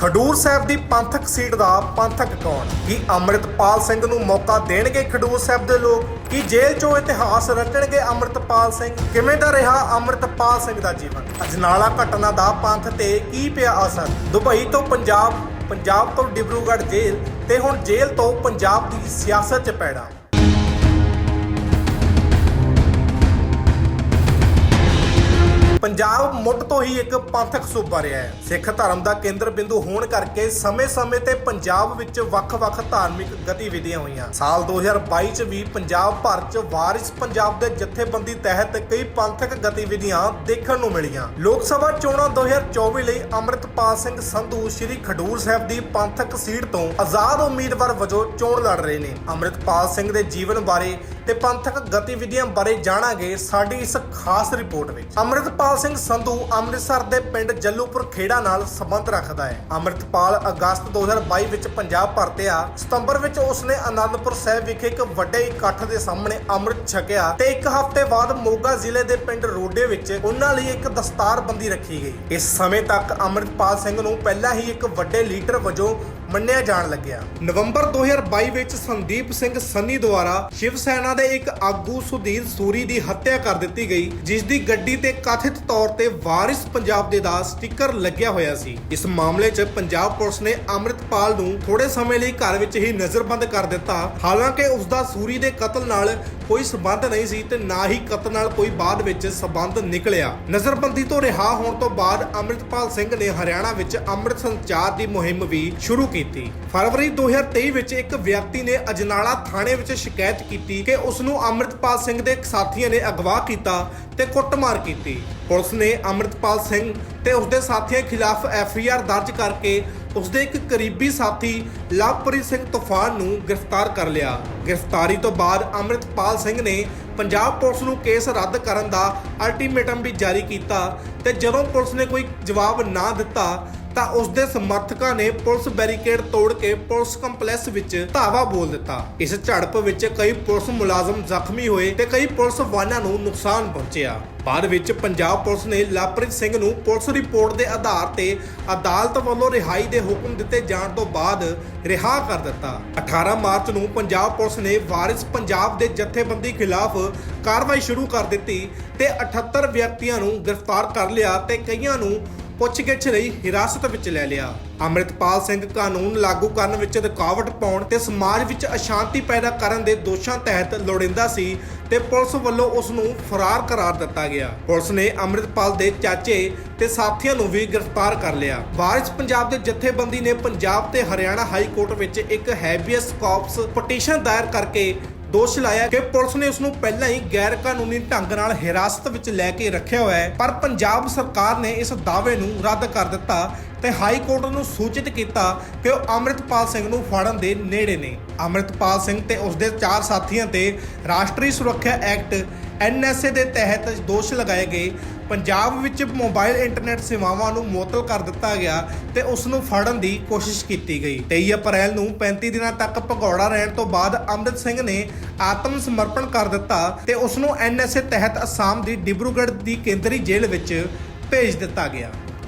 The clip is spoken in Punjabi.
ਖਡੂਰ ਸਾਹਿਬ ਦੀ ਪੰਥਕ ਸੀਟ ਦਾ ਪੰਥਕ ਕੌਣ? ਕੀ ਅੰਮ੍ਰਿਤਪਾਲ ਸਿੰਘ ਨੂੰ ਮੌਕਾ ਦੇਣਗੇ ਖਡੂਰ ਸਾਹਿਬ ਦੇ ਲੋਕ? ਕੀ ਜੇਲ੍ਹ 'ਚੋਂ ਇਤਿਹਾਸ ਰਚਣਗੇ ਅੰਮ੍ਰਿਤਪਾਲ ਸਿੰਘ? ਕਿਵੇਂ ਦਾ ਰਿਹਾ ਅੰਮ੍ਰਿਤਪਾਲ ਸਿੰਘ ਦਾ ਜੀਵਨ? ਅਜਨਾਲਾ ਘਟਨਾ ਦਾ ਪੰਥ ਤੇ ਕੀ ਪਿਆ ਅਸਰ? ਦੁਬਈ ਤੋਂ ਪੰਜਾਬ ਪੰਜਾਬ ਤੋਂ ਡਿਬਰੂਗੜ੍ਹ ਜੇਲ੍ਹ ਤੇ ਹੁਣ ਜੇਲ੍ਹ ਤੋਂ ਪੰਜਾਬ ਦੀ ਸਿਆਸਤ 'ਚ ਪੈੜਾ। ਪੰਜਾਬ ਮੁੱਢ ਤੋਂ ਹੀ ਇੱਕ ਪੰਥਕ ਸੂਬਾ ਰਿਹਾ ਹੈ। ਸਿੱਖ ਧਰਮ ਦਾ ਕੇਂਦਰ ਬਿੰਦੂ ਹੋਣ ਕਰਕੇ ਸਮੇਂ-ਸਮੇਂ ਤੇ ਪੰਜਾਬ ਵਿੱਚ ਵੱਖ-ਵੱਖ ਧਾਰਮਿਕ ਗਤੀਵਿਧੀਆਂ ਹੋਈਆਂ। ਸਾਲ 2022 ਚ ਵੀ ਪੰਜਾਬ ਭਰ ਚ ਵਾਰਿਸ ਪੰਜਾਬ ਦੇ ਜਥੇਬੰਦੀ ਤਹਿਤ ਕਈ ਪੰਥਕ ਗਤੀਵਿਧੀਆਂ ਦੇਖਣ ਨੂੰ ਮਿਲੀਆਂ। ਲੋਕ ਸਭਾ ਚੋਣਾਂ 2024 ਲਈ ਅੰਮ੍ਰਿਤਪਾਲ ਸਿੰਘ ਸੰਧੂ ਸ੍ਰੀ ਖਡੂਰ ਸਾਹਿਬ ਦੀ ਪੰਥਕ ਸੀਟ ਤੋਂ ਆਜ਼ਾਦ ਉਮੀਦਵਾਰ ਵਜੋਂ ਚੋਣ ਲੜ ਰਹੇ ਨੇ। ਅੰਮ੍ਰਿਤਪਾਲ ਸਿੰਘ ਦੇ ਜੀਵਨ ਬਾਰੇ ਤੇ ਪੰਥਕ ਗਤੀਵਿਧੀਆਂ ਬਾਰੇ ਜਾਣਾਂਗੇ ਸਾਡੀ ਇਸ ਖਾਸ ਰਿਪੋਰਟ ਵਿੱਚ। ਅੰਮ੍ਰਿਤਪਾਲ ਸਿੰਘ ਸੰਧੂ ਅੰਮ੍ਰਿਤਸਰ ਦੇ ਪਿੰਡ ਜੱਲੂਪੁਰ ਖੇੜਾ ਨਾਲ ਸੰਬੰਧ ਰੱਖਦਾ ਹੈ। ਅੰਮ੍ਰਿਤਪਾਲ ਅਗਸਤ 2022 ਵਿੱਚ ਪੰਜਾਬ ਪਰਤਿਆ। ਸਤੰਬਰ ਵਿੱਚ ਉਸਨੇ ਆਨੰਦਪੁਰ ਸਾਹਿਬ ਵਿਖੇ ਇੱਕ ਵੱਡੇ ਇਕੱਠ ਦੇ ਸਾਹਮਣੇ ਅੰਮ੍ਰਿਤ ਛਕਿਆ ਤੇ ਇੱਕ ਹਫ਼ਤੇ ਬਾਅਦ ਮੋਗਾ ਜ਼ਿਲ੍ਹੇ ਦੇ ਪਿੰਡ ਰੋਡੇ ਵਿੱਚ ਉਹਨਾਂ ਲਈ ਇੱਕ ਦਸਤਾਰਬੰਦੀ ਰੱਖੀ ਗਈ। ਇਸ ਸਮੇਂ ਤੱਕ ਅੰਮ੍ਰਿਤਪਾਲ ਸਿੰਘ ਨੂੰ ਪਹਿਲਾਂ ਹੀ ਇੱਕ ਵੱਡੇ ਲੀਡਰ ਵਜੋਂ ਮੰਨਿਆ ਜਾਣ ਲੱਗਿਆ। ਨਵੰਬਰ 2022 ਵਿੱਚ ਸੰਦੀਪ ਸਿੰਘ ਸੰਨੀ ਦੁਆਰਾ ਸ਼ਿਵ ਸੈਨਾ ਦੇ ਇੱਕ ਆਗੂ ਸੁਧੀਰ ਸੂਰੀ ਦੀ ਹੱਤਿਆ ਕਰ ਦਿੱਤੀ ਗਈ, ਜਿਸ ਦੀ ਗੱਡੀ ਤੇ ਕਥਿਤ ਤੌਰ ਤੇ ਵਾਰਿਸ ਪੰਜਾਬ ਦੇ ਦਾ ਸਟicker ਲੱਗਿਆ ਹੋਇਆ ਸੀ। ਇਸ ਮਾਮਲੇ 'ਚ ਪੰਜਾਬ ਪੁਲਿਸ ਨੇ ਅੰਮ੍ਰਿਤਪਾਲ ਨੂੰ ਥੋੜੇ ਸਮੇਂ ਲਈ ਘਰ ਵਿੱਚ ਹੀ ਨਜ਼ਰਬੰਦ ਕਰ ਦਿੱਤਾ। ਹਾਲਾਂਕਿ ਉਸ ਦਾ ਸੂਰੀ ਦੇ ਕਤਲ ਨਾਲ ਕੋਈ ਸਬੰਧ ਨਹੀਂ ਸੀ ਤੇ ਨਾ ਹੀ ਕਤਲ ਨਾਲ ਕੋਈ ਬਾਅਦ ਵਿੱਚ ਸਬੰਧ ਨਿਕਲਿਆ। ਨਜ਼ਰਬੰਦੀ ਤੋਂ ਰਿਹਾ ਹੋਣ ਤੋਂ ਬਾਅਦ ਅੰਮ੍ਰਿਤਪਾਲ ਸਿੰਘ ਨੇ ਹਰਿਆਣਾ ਵਿੱਚ ਅੰਮ੍ਰਿਤ ਸੰਚਾਰ ਦੀ ਮੁਹਿੰਮ ਵੀ ਸ਼ੁਰੂ ਕੀਤੀ। ਫਰਵਰੀ 2023 ਵਿੱਚ ਇੱਕ ਵਿਅਕਤੀ ਨੇ ਅਜਨਾਲਾ ਥਾਣੇ ਵਿੱਚ ਸ਼ਿਕਾਇਤ ਕੀਤੀ ਕਿ ਉਸ ਨੂੰ ਅੰਮ੍ਰਿਤਪਾਲ ਸਿੰਘ ਦੇ ਸਾਥੀਆਂ ਨੇ ਅਗਵਾ ਕੀਤਾ ਤੇ ਕੁੱਟਮਾਰ ਕੀਤੀ। ਪੁਲਿਸ ਨੇ ਅੰਮ੍ਰਿਤਪਾਲ ਸਿੰਘ ਤੇ ਉਸਦੇ ਸਾਥੀਆਂ ਖਿਲਾਫ ਐਫ ਆਈ ਆਰ ਦਰਜ ਕਰਕੇ ਉਸਦੇ ਇੱਕ ਕਰੀਬੀ ਸਾਥੀ ਲਵਪ੍ਰੀਤ ਸਿੰਘ ਤੂਫਾਨ ਨੂੰ ਗ੍ਰਿਫਤਾਰ ਕਰ ਲਿਆ। ਗ੍ਰਿਫਤਾਰੀ ਤੋਂ ਬਾਅਦ ਅੰਮ੍ਰਿਤਪਾਲ ਸਿੰਘ ਨੇ ਪੰਜਾਬ ਪੁਲਿਸ ਨੂੰ ਕੇਸ ਰੱਦ ਕਰਨ ਦਾ ਅਲਟੀਮੇਟਮ ਵੀ ਜਾਰੀ ਕੀਤਾ ਤੇ ਜਦੋਂ ਪੁਲਿਸ ਨੇ ਕੋਈ ਜਵਾਬ ਨਾ ਦਿੱਤਾ ਤਾਂ ਉਸ ਦੇ ਸਮਰਥਕਾਂ ਨੇ ਪੁਲਿਸ ਬੈਰੀਕੇਡ ਤੋੜ ਕੇ ਪੁਲਿਸ ਕੰਪਲੈਕਸ ਵਿੱਚ ਧਾਵਾ ਬੋਲ ਦਿੱਤਾ। ਇਸ ਝੜਪ ਵਿੱਚ ਕਈ ਪੁਲਿਸ ਮੁਲਾਜ਼ਮ ਜ਼ਖਮੀ ਹੋਏ ਤੇ ਕਈ ਪੁਲਿਸ ਵਾਹਨਾਂ ਨੂੰ ਨੁਕਸਾਨ ਪਹੁੰਚਿਆ। ਬਾਅਦ ਵਿੱਚ ਪੰਜਾਬ ਪੁਲਿਸ ਨੇ ਲਵਪ੍ਰੀਤ ਸਿੰਘ ਨੂੰ ਪੁਲਿਸ ਰਿਪੋਰਟ ਦੇ ਆਧਾਰ ਤੇ ਅਦਾਲਤ ਵੱਲੋਂ ਰਿਹਾਈ ਦੇ ਹੁਕਮ ਦਿੱਤੇ ਜਾਣ ਤੋਂ ਬਾਅਦ ਰਿਹਾ ਕਰ ਦਿੱਤਾ। 18 ਮਾਰਚ ਨੂੰ ਪੰਜਾਬ ਪੁਲਿਸ ਨੇ ਵਾਰਿਸ ਪੰਜਾਬ ਦੇ ਜਥੇਬੰਦੀ ਖਿਲਾਫ ਕਾਰਵਾਈ ਸ਼ੁਰੂ ਕਰ ਦਿੱਤੀ ਤੇ 78 ਵਿਅਕਤੀਆਂ ਨੂੰ ਗ੍ਰਿਫਤਾਰ ਕਰ ਲਿਆ ਤੇ ਕਈਆਂ ਨੂੰ ਪੁੱਛਗਿੱਛ ਲਈ ਹਿਰਾਸਤ ਵਿੱਚ ਲੈ ਲਿਆ। ਅੰਮ੍ਰਿਤਪਾਲ ਸਿੰਘ ਕਾਨੂੰਨ ਲਾਗੂ ਕਰਨ ਵਿੱਚ ਰੁਕਾਵਟ ਪਾਉਣ ਤੇ ਸਮਾਜ ਵਿੱਚ ਅਸ਼ਾਂਤੀ ਪੈਦਾ ਕਰਨ ਦੇ ਦੋਸ਼ਾਂ ਤਹਿਤ ਲੋੜਿੰਦਾ ਸੀ ਤੇ ਪੁਲਿਸ ਵੱਲੋਂ ਉਸ ਨੂੰ ਫਰਾਰ ਕਰਾਰ ਦਿੱਤਾ ਗਿਆ। ਪੁਲਿਸ ਨੇ ਅੰਮ੍ਰਿਤਪਾਲ ਦੇ ਚਾਚੇ ਤੇ ਸਾਥੀਆਂ ਨੂੰ ਵੀ ਗ੍ਰਿਫਤਾਰ ਕਰ ਲਿਆ। ਵਾਰਿਸ ਪੰਜਾਬ ਦੇ ਜਥੇਬੰਦੀ ਨੇ ਪੰਜਾਬ ਤੇ ਹਰਿਆਣਾ ਹਾਈ ਕੋਰਟ ਵਿੱਚ ਇੱਕ ਹੈਬੀਅਸ ਕਾਰਪਸ ਪਟੀਸ਼ਨ ਦਾਇਰ ਕਰਕੇ ਦੋਸ਼ ਲਾਇਆ ਕਿ ਪੁਲਿਸ ਨੇ ਉਸ ਨੂੰ ਪਹਿਲਾਂ ਹੀ ਗੈਰ ਕਾਨੂੰਨੀ ਢੰਗ ਨਾਲ ਹਿਰਾਸਤ ਵਿੱਚ ਲੈ ਕੇ ਰੱਖਿਆ ਹੋਇਆ ਹੈ, ਪਰ ਪੰਜਾਬ ਸਰਕਾਰ ਨੇ ਇਸ ਦਾਅਵੇ ਨੂੰ ਰੱਦ ਕਰ ਦਿੱਤਾ ਤੇ ਹਾਈ ਕੋਰਟ ਨੂੰ ਸੂਚਿਤ ਕੀਤਾ ਕਿ ਉਹ ਅੰਮ੍ਰਿਤਪਾਲ ਸਿੰਘ ਨੂੰ ਫੜਨ ਦੇ ਨੇੜੇ ਨੇ। ਅੰਮ੍ਰਿਤਪਾਲ ਸਿੰਘ ਤੇ ਉਸ ਦੇ ਚਾਰ ਸਾਥੀਆਂ ਤੇ ਰਾਸ਼ਟਰੀ ਸੁਰੱਖਿਆ ਐਕਟ ਐਨਐਸਏ ਦੇ ਤਹਿਤ ਦੋਸ਼ ਲਗਾਏ ਗਏ। ਪੰਜਾਬ ਵਿੱਚ ਮੋਬਾਈਲ ਇੰਟਰਨੈਟ ਸੇਵਾਵਾਂ ਨੂੰ ਮੁਅੱਤਲ ਕਰ ਦਿੱਤਾ ਗਿਆ ਤੇ ਉਸ ਨੂੰ ਫੜਨ ਦੀ ਕੋਸ਼ਿਸ਼ ਕੀਤੀ ਗਈ। 23 ਅਪ੍ਰੈਲ ਨੂੰ 35 ਦਿਨਾਂ ਤੱਕ ਭਗੌੜਾ ਰਹਿਣ ਤੋਂ ਬਾਅਦ ਅੰਮ੍ਰਿਤ ਸਿੰਘ ਨੇ ਆਤਮ ਸਮਰਪਣ ਕਰ ਦਿੱਤਾ ਤੇ ਉਸ ਨੂੰ ਐਨਐਸਏ ਤਹਿਤ ਅਸਾਮ ਦੀ ਡਿਬਰੂਗੜ੍ਹ ਦੀ ਕੇਂਦਰੀ ਜੇਲ੍ਹ ਵਿੱਚ ਭੇਜ ਦਿੱਤਾ ਗਿਆ।